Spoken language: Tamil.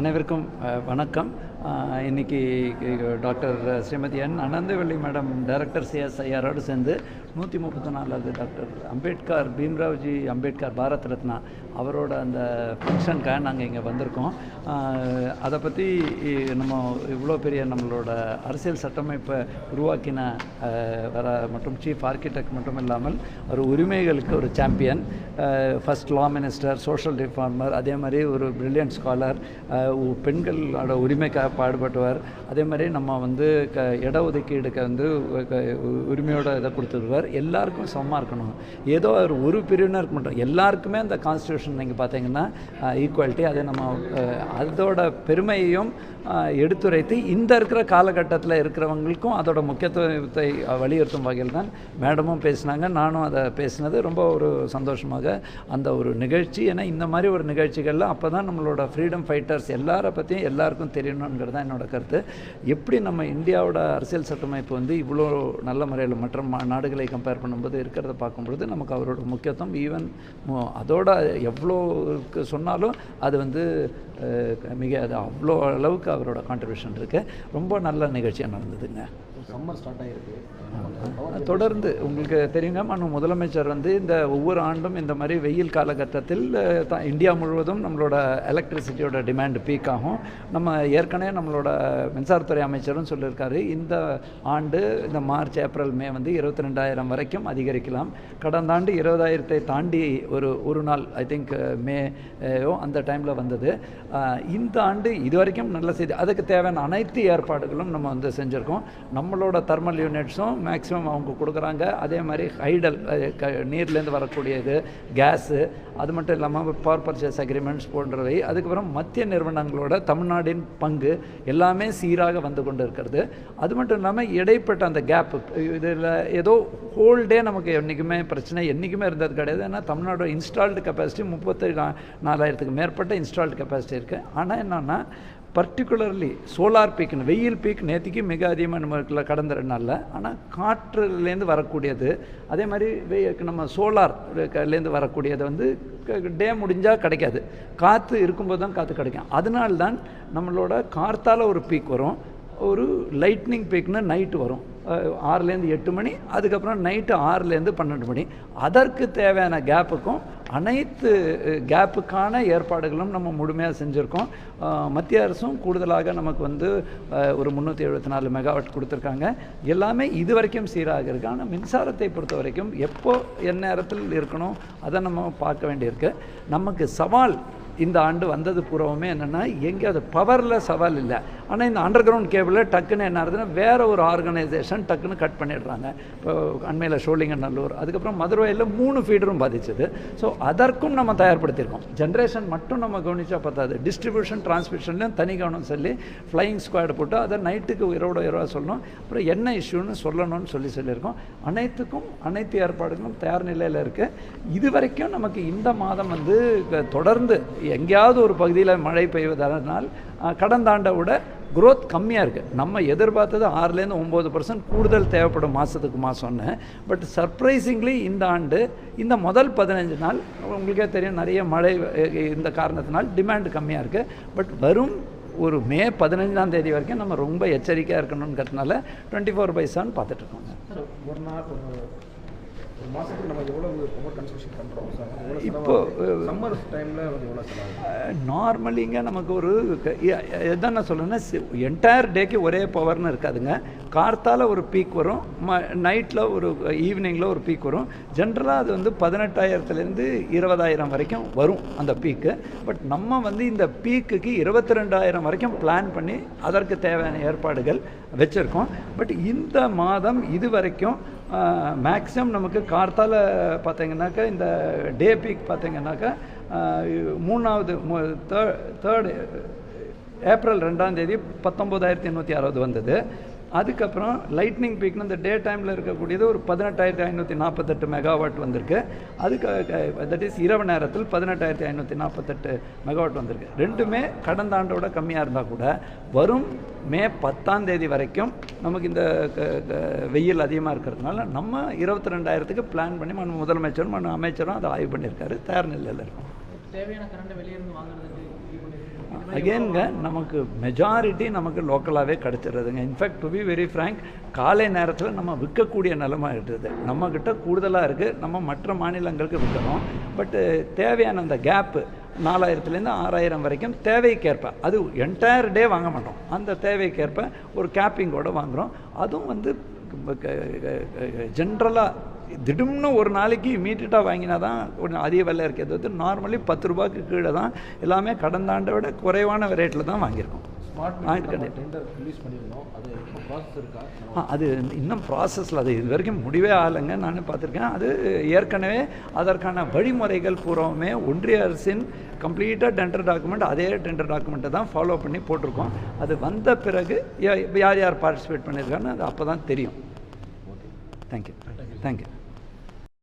அனைவருக்கும் வணக்கம். இன்றைக்கி இன்னைக்கு doctor Srimathi N. Ananthavalli madam director சிஎஸ்ஐஆரோடு சேர்ந்து நூற்றி முப்பத்தி நாலாவது டாக்டர் அம்பேத்கர் பீம்ராவ்ஜி அம்பேத்கர் பாரத் ரத்னா அவரோட அந்த ஃபங்க்ஷனுக்காக நாங்கள் இங்கே வந்திருக்கோம். அதை பற்றி நம்ம இவ்வளோ பெரிய நம்மளோட அரசியல் சட்டமைப்பை உருவாக்கின வர மற்றும் சீஃப் ஆர்கிடெக்ட் மட்டும் இல்லாமல் ஒரு உரிமைகளுக்கு ஒரு champion first law minister social reformer அதே மாதிரி ஒரு பிரில்லியன்ட் ஸ்காலர் பெண்களோட உரிமைக்காக பாடுபட்டவர். அதே மாதிரி நம்ம வந்து க இடஒதுக்கீடுக்கு வந்து உரிமையோட இதை கொடுத்துருவார் எல்லாருக்கும் சமமாக இருக்கணும். ஏதோ ஒரு ஒரு பிரிவினருக்கு மட்டும். எல்லாருக்குமே அந்த கான்ஸ்டியூஷன் நீங்கள் பார்த்தீங்கன்னா ஈக்குவாலிட்டி அதை நம்ம அதோட பெருமையையும் எடுத்துரைத்து இந்த இருக்கிற காலகட்டத்தில் இருக்கிறவங்களுக்கும் அதோட முக்கியத்துவத்தை வலியுறுத்தும் வகையில் தான் மேடமும் பேசினாங்க. நானும் அதை பேசினது ரொம்ப ஒரு சந்தோஷமாக அந்த ஒரு நிகழ்ச்சி. ஏன்னா இந்த மாதிரி ஒரு நிகழ்ச்சிகளில் அப்போ தான் நம்மளோட ஃப்ரீடம் ஃபைட்டர்ஸ் எல்லாரை பற்றியும் எல்லாருக்கும் தெரியணுங்கிறது தான் என்னோட கருத்து. எப்படி நம்ம இந்தியாவோட அரசியல் சட்டமைப்பு வந்து இவ்வளோ நல்ல முறையில் மற்ற மா- நாடுகளை கம்பேர் பண்ணும்போது இருக்கிறத பார்க்கும்பொழுது நமக்கு அவரோட முக்கியத்துவம் ஈவன் அதோட எவ்வளோ இருக்கு சொன்னாலும் அது வந்து மிக அது அவ்வளோ அளவுக்கு அவரோட கான்ட்ரிபியூஷன் இருக்குது ரொம்ப நல்ல நிகழ்ச்சியாக நடந்ததுங்க. சம்மர் ஸ்டார்ட் ஆகிருக்கு தொடர்ந்து உங்களுக்கு தெரியுங்க மனு முதலமைச்சர் வந்து இந்த ஒவ்வொரு ஆண்டும் இந்த மாதிரி வெயில் காலகட்டத்தில் அஹ், த- இந்தியா முழுவதும் நம்மளோட எலக்ட்ரிசிட்டியோட டிமாண்ட் பீக் ஆகும். நம்ம ஏற்கனவே நம்மளோட மின்சாரத்துறை அமைச்சரும் சொல்லியிருக்காரு இந்த ஆண்டு இந்த மார்ச் ஏப்ரல் மே வந்து இருபத்தி ரெண்டாயிரம் வரைக்கும் அதிகரிக்கலாம். கடந்த ஆண்டு இருபதாயிரத்தை தாண்டி ஒரு ஒரு நாள் ஐ திங்க் uh, மேயோ அந்த டைமில் வந்தது. இந்த ஆண்டு இது வரைக்கும் நல்ல செய்தி. அதுக்கு தேவையான அனைத்து ஏற்பாடுகளும் நம்ம வந்து செஞ்சுருக்கோம். நம்மளோட தர்மல் யூனிட்ஸும் மேக்ஸிமம் அவங்க கொடுக்குறாங்க. அதே மாதிரி ஹைடல் நீர்லேருந்து வரக்கூடியது கேஸு அது மட்டும் இல்லாமல் பவர் பர்ச்சேஸ் அக்ரிமெண்ட்ஸ் போன்றவை. அதுக்கப்புறம் மத்திய நிறுவனங்களோட தமிழ்நாட்டின் பங்கு எல்லாமே சீராக வந்து கொண்டு இருக்கிறது அது மட்டும் இல்லாமல் இடைப்பட்ட அந்த கேப் இதில் ஏதோ ஹோல்டே நமக்கு என்றைக்குமே பிரச்சனை என்றைக்குமே இருந்தது கிடையாது. ஏன்னா தமிழ்நாடு இன்ஸ்டால்டு கெப்பாசிட்டி முப்பத்தி நாலாயிரத்துக்கு மேற்பட்ட இன்ஸ்டால்டு கெப்பாசிட்டி இருக்குது ஆனால் என்னென்னா பர்டிகுலர்லி சோலார் பீக்னு வெயில் பீக் நேற்றுக்கு மிக அதிகமாக நமக்குள்ள கடந்த ரெண்டு நாளில். ஆனால் காற்றுலேருந்து வரக்கூடியது அதே மாதிரி நம்ம சோலார்லேருந்து வரக்கூடியது வந்து டே முடிஞ்சால் கிடைக்காது. காற்று இருக்கும்போது தான் காற்று கிடைக்கும். அதனால தான் நம்மளோட காற்றால் ஒரு பீக் வரும். ஒரு லைட்னிங் பீக்னு நைட்டு வரும். ஆறுலேருந்து எட்டு மணி அதுக்கப்புறம் நைட்டு ஆறுலேருந்து பன்னெண்டு மணி. அதற்கு தேவையான கேப்புக்கும் அனைத்து கேப்புக்கான ஏற்பாடுகளும் நம்ம முழுமையாக செஞ்சுருக்கோம். மத்திய அரசும் கூடுதலாக நமக்கு வந்து ஒரு முந்நூற்றி எழுபத்தி நாலு மெகாவாட் கொடுத்துருக்காங்க. எல்லாமே இது வரைக்கும் சீராக இருக்குது ஆனால் மின்சாரத்தை பொறுத்த வரைக்கும் எப்போ எந்நேரத்தில் இருக்கணும் அதை நம்ம பார்க்க வேண்டியிருக்கு. நமக்கு சவால் இந்த ஆண்டு வந்தது பூர்வமே என்னென்னா எங்கே அது பவரில் சவால் இல்லை. ஆனால் இந்த அண்டர் கிரவுண்ட் கேபிளில் டக்குன்னு என்ன ஆகுதுன்னா வேறு ஒரு ஆர்கனைசேஷன் டக்குன்னு கட் பண்ணிடுறாங்க. இப்போ அண்மையில் சோழிங்கநல்லூர் அதுக்கப்புறம் மதுரையில் மூணு ஃபீடரும் பாதிச்சது. ஸோ அதற்கும் நம்ம தயார்படுத்தியிருக்கோம். ஜென்ரேஷன் மட்டும் நம்ம கவனித்தா பத்தாது. டிஸ்ட்ரிபியூஷன் டிரான்ஸ்மிஷன்லையும் தனி கவனம் சொல்லி ஃப்ளையிங் ஸ்குவாட் போட்டு அதை நைட்டுக்கு உயிரோட உயிரோட சொல்லணும். அப்புறம் என்ன இஷ்யூன்னு சொல்லணும்னு சொல்லி சொல்லியிருக்கோம். அனைத்துக்கும் அனைத்து ஏற்பாடுகளும் தயார் நிலையில் இருக்குது இது வரைக்கும் நமக்கு இந்த மாதம் வந்து தொடர்ந்து எங்கேயாவது ஒரு பகுதியில் மழை பெய்வதனால் கடந்த ஆண்டை விட க்ரோத் கம்மியாக இருக்குது நம்ம எதிர்பார்த்தது ஆறுலேருந்து ஒம்பது பர்சன்ட் கூடுதல் தேவைப்படும் மாதத்துக்கு மாதம்னு பட் சர்ப்ரைசிங்லி இந்த ஆண்டு இந்த முதல் பதினஞ்சு நாள் உங்களுக்கே தெரியும் நிறைய மழை இந்த காரணத்தினால் டிமாண்ட் கம்மியாக இருக்குது பட் வரும் ஒரு மே பதினஞ்சாம் தேதி வரைக்கும் நம்ம ரொம்ப எச்சரிக்கையாக இருக்கணுங்கிறதுனால டுவெண்ட்டி ஃபோர் பை செவன் பார்த்துட்ருக்கோங்க இப்போ, நார்மலிங்க நமக்கு ஒரு எதான் நான் சொல்லுன்னா என்டையர் டேக்கு ஒரே பவர்னு இருக்காதுங்க. கார்த்தால ஒரு பீக் வரும் ம நைட்டில் ஒரு ஈவினிங்கில் ஒரு பீக் வரும். ஜென்ரலாக அது வந்து பதினெட்டாயிரத்துலேருந்து இருபதாயிரம் வரைக்கும் வரும் அந்த பீக்கு பட் நம்ம வந்து இந்த பீக்குக்கு இருபத்தி ரெண்டாயிரம் வரைக்கும் பிளான் பண்ணி அதற்கு தேவையான ஏற்பாடுகள் வச்சுருக்கோம். பட் இந்த மாதம் இது வரைக்கும் மேக்ஸிமம் நமக்கு கார்த்தால பார்த்தீங்கன்னாக்கா இந்த டே பீக் பார்த்தீங்கன்னாக்கா மூணாவது தேர்டு ஏப்ரல் ரெண்டாம் தேதி பத்தொம்போதாயிரத்தி எண்ணூற்றி அறுபது வந்தது. அதுக்கப்புறம் லைட்னிங் பீக்னு இந்த டே டைமில் இருக்கக்கூடியது ஒரு பதினெட்டாயிரத்தி ஐநூற்றி நாற்பத்தெட்டு மெகாவாட் வந்திருக்கு. அதுக்கு தட் இஸ் இரவு நேரத்தில் பதினெட்டாயிரத்தி ஐநூற்றி நாற்பத்தெட்டு மெகாவாட் வந்திருக்கு. ரெண்டுமே கடந்த ஆண்டோட கம்மியாக இருந்தால் கூட வரும் மே பத்தாம் தேதி வரைக்கும் நமக்கு இந்த க- க- வெயில் அதிகமாக இருக்கிறதுனால நம்ம இருபத்தி ரெண்டாயிரத்துக்கு பிளான் பண்ணி நம்ம முதலமைச்சரும் நம்ம அமைச்சரும் அதை ஆய்வு பண்ணியிருக்காரு. தயார் நிலையில் இருக்கும். தேவையான கரண்ட்டை வெளியிருந்து வாங்குறதுக்கு அகெயின்ங்க நமக்கு மெஜாரிட்டி நமக்கு லோக்கலாகவே கிடச்சிடுறதுங்க in fact to be very frank காலை நேரத்தில் நம்ம விற்கக்கூடிய நிலமை இருக்குது. நம்மக்கிட்ட கூடுதலாக இருக்குது நம்ம மற்ற மாநிலங்களுக்கு விற்கிறோம். பட்டு தேவையான அந்த கேப்பு நாலாயிரத்துலேருந்து ஆறாயிரம் வரைக்கும் தேவைக்கேற்ப அது என்டையர் டே வாங்க மாட்டோம். அந்த தேவைக்கேற்ப ஒரு கேப்பிங்கோடு வாங்குகிறோம் அதுவும் வந்து ஜென்ரலாக திடும்னு ஒரு நாளைக்கு இமீடியட்டாக வாங்கினா தான் கொஞ்சம் அதிக விலை இருக்கிறது வந்து நார்மலி பத்து ரூபாய்க்கு கீழே தான் எல்லாமே கடந்த ஆண்டை விட குறைவான ரேட்டில் தான் வாங்கியிருக்கோம். அது ப்ராசஸ் இருக்கா? ஆ அது இன்னும் ப்ராசஸில் அது இது வரைக்கும் முடிவே ஆகலைங்க. நான் பார்த்துருக்கேன். அது ஏற்கனவே அதற்கான வழிமுறைகள் பூராவுமே ஒன்றிய அரசின் கம்ப்ளீட்டாக டெண்டர் டாக்குமெண்ட் அதே டெண்டர் டாக்குமெண்ட்டை தான் ஃபாலோ பண்ணி போட்டிருக்கோம். அது வந்த பிறகு யார் யார் பார்ட்டிசிபேட் பண்ணியிருக்கான்னு அது அப்போ தான் தெரியும் தேங்க்யூ தேங்க்யூ